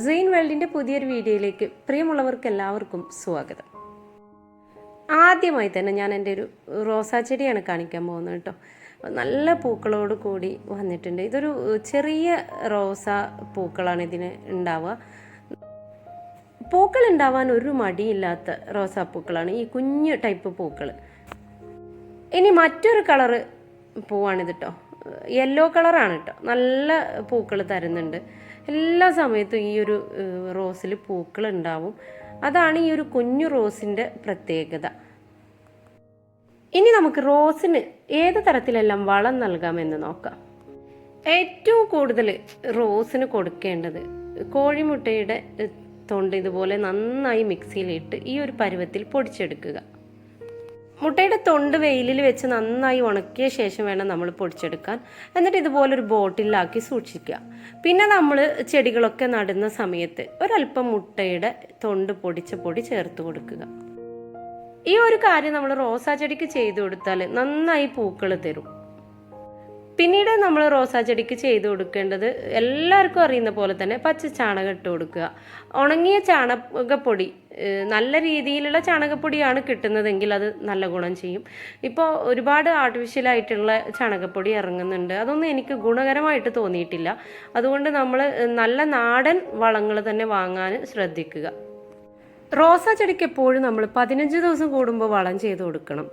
സെയിൻ വേൾഡിന്റെ പുതിയൊരു വീഡിയോയിലേക്ക് പ്രിയമുള്ളവർക്ക് എല്ലാവർക്കും സ്വാഗതം. ആദ്യമായി തന്നെ ഞാൻ എന്റെ ഒരു റോസാ ചെടിയാണ് കാണിക്കാൻ പോകുന്നത് കേട്ടോ. നല്ല പൂക്കളോട് കൂടി വന്നിട്ടുണ്ട്. ഇതൊരു ചെറിയ റോസാ പൂക്കളാണ് ഇതിന് ഉണ്ടാവുക. പൂക്കൾ ഉണ്ടാവാൻ ഒരു മടിയില്ലാത്ത റോസാപ്പൂക്കളാണ് ഈ കുഞ്ഞു ടൈപ്പ് പൂക്കൾ. ഇനി മറ്റൊരു കളറ് പൂവാണിത് കേട്ടോ. യെല്ലോ കളറാണ് കേട്ടോ. നല്ല പൂക്കൾ തരുന്നുണ്ട്. എല്ലാ സമയത്തും ഈ ഒരു റോസിൽ പൂക്കൾ ഉണ്ടാവും അതാണ് ഈ ഒരു കുഞ്ഞു റോസിന്റെ പ്രത്യേകത. ഇനി നമുക്ക് റോസിന് ഏത് തരത്തിലെല്ലാം വളം നൽകാമെന്ന് നോക്കാം. ഏറ്റവും കൂടുതൽ റോസിന് കൊടുക്കേണ്ടത് കോഴിമുട്ടയുടെ തൊണ്ട് ഇതുപോലെ നന്നായി മിക്സിയിലിട്ട് ഈ ഒരു പരുവത്തിൽ പൊടിച്ചെടുക്കുക. മുട്ടയുടെ തൊണ്ട് വെയിലിൽ വെച്ച് നന്നായി ഉണക്കിയ ശേഷം വേണം നമ്മൾ പൊടിച്ചെടുക്കാൻ. എന്നിട്ട് ഇതുപോലൊരു ബോട്ടിലാക്കി സൂക്ഷിക്കുക. പിന്നെ നമ്മൾ ചെടികളൊക്കെ നടുന്ന സമയത്ത് ഒരല്പം മുട്ടയുടെ തൊണ്ട് പൊടിച്ച പൊടി ചേർത്ത് കൊടുക്കുക. ഈ ഒരു കാര്യം നമ്മൾ റോസാ ചെടിക്ക് ചെയ്തു കൊടുത്താൽ നന്നായി പൂക്കൾ തരും. പിന്നീട് നമ്മൾ റോസാ ചെടിക്ക് ചെയ്തു കൊടുക്കേണ്ടത് എല്ലാവർക്കും അറിയുന്ന പോലെ തന്നെ പച്ച ചാണകം ഇട്ട് കൊടുക്കുക. ഉണങ്ങിയ ചാണകപ്പൊടി നല്ല രീതിയിലുള്ള ചാണകപ്പൊടിയാണ് കിട്ടുന്നതെങ്കിൽ അത് നല്ല ഗുണം ചെയ്യും. ഇപ്പോൾ ഒരുപാട് ആർട്ടിഫിഷ്യലായിട്ടുള്ള ചാണകപ്പൊടി ഇറങ്ങുന്നുണ്ട്. അതൊന്നും എനിക്ക് ഗുണകരമായിട്ട് തോന്നിയിട്ടില്ല. അതുകൊണ്ട് നമ്മൾ നല്ല നാടൻ വളങ്ങൾ തന്നെ വാങ്ങാൻ ശ്രദ്ധിക്കുക. റോസാ ചെടിക്ക് എപ്പോഴും നമ്മൾ പതിനഞ്ച് ദിവസം കൂടുമ്പോൾ വളം ചെയ്ത് കൊടുക്കണം.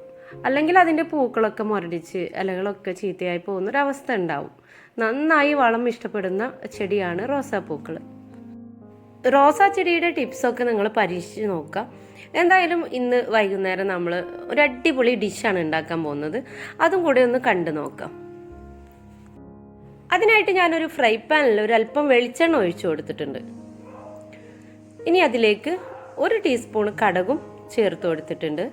അല്ലെങ്കിൽ അതിന്റെ പൂക്കളൊക്കെ മുരടിച്ച് ഇലകളൊക്കെ ചീത്തയായി പോകുന്നൊരവസ്ഥ ഉണ്ടാവും. നന്നായി വളം ഇഷ്ടപ്പെടുന്ന ചെടിയാണ് റോസാപ്പൂക്കൾ. റോസാ ചെടിയുടെ ടിപ്സൊക്കെ നിങ്ങൾ പരീക്ഷിച്ച് നോക്കുക. എന്തായാലും ഇന്ന് വൈകുന്നേരം നമ്മൾ ഒരു അടിപൊളി ഡിഷാണ് ഉണ്ടാക്കാൻ പോകുന്നത്. അതും കൂടെ ഒന്ന് കണ്ടു നോക്കാം അതിനായിട്ട് ഞാനൊരു ഫ്രൈ പാനിൽ ഒരു അല്പം വെളിച്ചെണ്ണ ഒഴിച്ചു കൊടുത്തിട്ടുണ്ട്. ഇനി അതിലേക്ക് ഒരു ടീസ്പൂൺ കടകും ചേർത്ത് കൊടുത്തിട്ടുണ്ട്.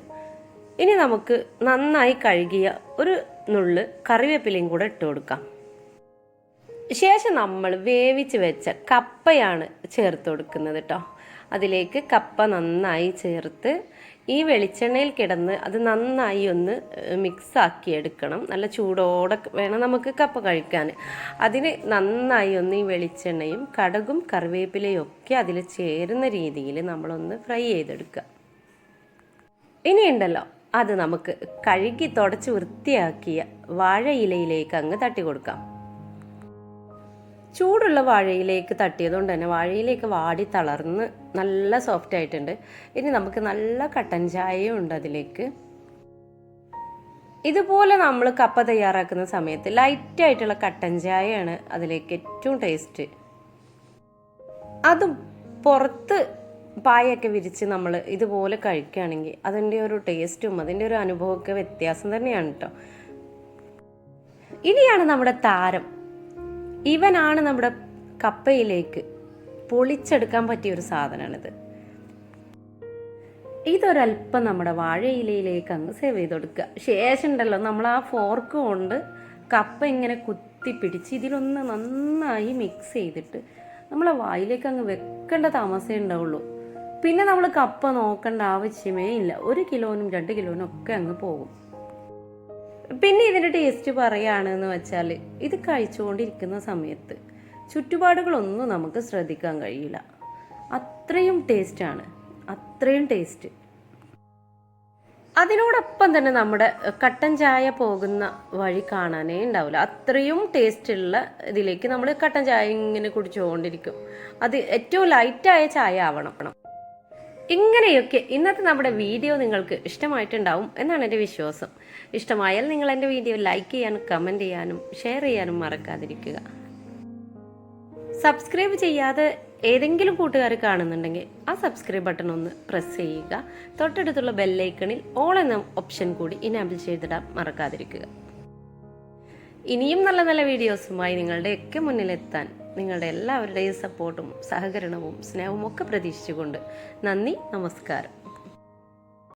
ഇനി നമുക്ക് നന്നായി കഴുകിയ ഒരു നുള്ള് കറിവേപ്പിലയും കൂടെ ഇട്ട് കൊടുക്കാം. ശേഷം നമ്മൾ വേവിച്ച് വെച്ച കപ്പയാണ് ചേർത്ത് കൊടുക്കുന്നത് കേട്ടോ അതിലേക്ക് കപ്പ നന്നായി ചേർത്ത് ഈ വെളിച്ചെണ്ണയിൽ കിടന്ന് അത് നന്നായി ഒന്ന് മിക്സാക്കി എടുക്കണം. നല്ല ചൂടോടെ വേണം നമുക്ക് കപ്പ കഴിക്കാൻ അതിന് നന്നായി ഒന്ന് ഈ വെളിച്ചെണ്ണയും കടകും കറിവേപ്പിലയും ഒക്കെ അതിൽ ചേരുന്ന രീതിയിൽ നമ്മളൊന്ന് ഫ്രൈ ചെയ്തെടുക്കുക. ഇനിയുണ്ടല്ലോ അത് നമുക്ക് കഴുകി തുടച്ച് വൃത്തിയാക്കിയ വാഴയിലയിലേക്ക് അങ്ങ് തട്ടി കൊടുക്കാം. ചൂടുള്ള വാഴയിലേക്ക് തട്ടിയതുകൊണ്ട് തന്നെ വാഴയിലേക്ക് വാടി തളർന്ന് നല്ല സോഫ്റ്റ് ആയിട്ടുണ്ട്. ഇനി നമുക്ക് നല്ല കട്ടൻ ചായയും ഉണ്ട് അതിലേക്ക്. ഇതുപോലെ നമ്മൾ കപ്പ തയ്യാറാക്കുന്ന സമയത്ത് ലൈറ്റ് ആയിട്ടുള്ള കട്ടൻ ചായയാണ് അതിലേക്ക് ഏറ്റവും ടേസ്റ്റ് അതും പുറത്ത് പായൊക്കെ വിരിച്ച് നമ്മൾ ഇതുപോലെ കഴിക്കുകയാണെങ്കിൽ അതിന്റെ ഒരു ടേസ്റ്റും അതിന്റെ ഒരു അനുഭവമൊക്കെ വ്യത്യാസം തന്നെയാണ് കേട്ടോ ഇനിയാണ് നമ്മുടെ താരം. ഇവനാണ് നമ്മുടെ കപ്പയിലേക്ക് പൊളിച്ചെടുക്കാൻ പറ്റിയ ഒരു സാധനമാണിത്. ഇതൊരല്പം നമ്മുടെ വാഴയിലയിലേക്ക് അങ്ങ് സേവ് ചെയ്ത് കൊടുക്കുക. ശേഷം ഉണ്ടല്ലോ നമ്മൾ ആ ഫോർക്ക് കൊണ്ട് കപ്പ ഇങ്ങനെ കുത്തി പിടിച്ച് ഇതിലൊന്ന് നന്നായി മിക്സ് ചെയ്തിട്ട് നമ്മളെ വായിലേക്ക് അങ്ങ് വെക്കേണ്ട താമസമേ ഉണ്ടാവുള്ളൂ. പിന്നെ നമ്മൾ കപ്പ നോക്കേണ്ട ആവശ്യമേ ഇല്ല. ഒരു കിലോനും രണ്ട് കിലോനും ഒക്കെ അങ്ങ് പോകും. പിന്നെ ഇതിന്റെ ടേസ്റ്റ് പറയുകയാണെന്ന് വെച്ചാൽ ഇത് കഴിച്ചുകൊണ്ടിരിക്കുന്ന സമയത്ത് ചുറ്റുപാടുകളൊന്നും നമുക്ക് ശ്രദ്ധിക്കാൻ കഴിയില്ല. അത്രയും ടേസ്റ്റാണ് അത്രയും ടേസ്റ്റ് അതിനോടൊപ്പം തന്നെ നമ്മുടെ കട്ടൻ ചായ പോകുന്ന വഴി കാണാനേ ഉണ്ടാവില്ല. അത്രയും ടേസ്റ്റുള്ള ഇതിലേക്ക് നമ്മൾ കട്ടൻ ചായ ഇങ്ങനെ കുടിച്ചുകൊണ്ടിരിക്കും. അത് ഏറ്റവും ലൈറ്റായ ചായ ആവണം. ഇങ്ങനെയൊക്കെ ഇന്നത്തെ നമ്മുടെ വീഡിയോ നിങ്ങൾക്ക് ഇഷ്ടമായിട്ടുണ്ടാവും എന്നാണ് എന്റെ വിശ്വാസം. ഇഷ്ടമായാൽ നിങ്ങൾ എന്റെ വീഡിയോ ലൈക്ക് ചെയ്യാനും കമന്റ് ചെയ്യാനും ഷെയർ ചെയ്യാനും മറക്കാതിരിക്കുക. സബ്സ്ക്രൈബ് ചെയ്യാതെ ഏതെങ്കിലും കൂട്ടുകാർ കാണുന്നുണ്ടെങ്കിൽ ആ സബ്സ്ക്രൈബ് ബട്ടൺ ഒന്ന് പ്രസ് ചെയ്യുക. തൊട്ടടുത്തുള്ള ബെല്ലൈക്കണിൽ ഓൾ എന്ന ഓപ്ഷൻ കൂടി ഇനാബിൾ ചെയ്തിടാൻ മറക്കാതിരിക്കുക. ഇനിയും നല്ല നല്ല വീഡിയോസുമായി നിങ്ങളുടെയൊക്കെ മുന്നിലെത്താൻ നിങ്ങളുടെ എല്ലാവരുടെയും സപ്പോർട്ടും സഹകരണവും സ്നേഹവും ഒക്കെ പ്രതീക്ഷിച്ചുകൊണ്ട് നന്ദി നമസ്കാരം.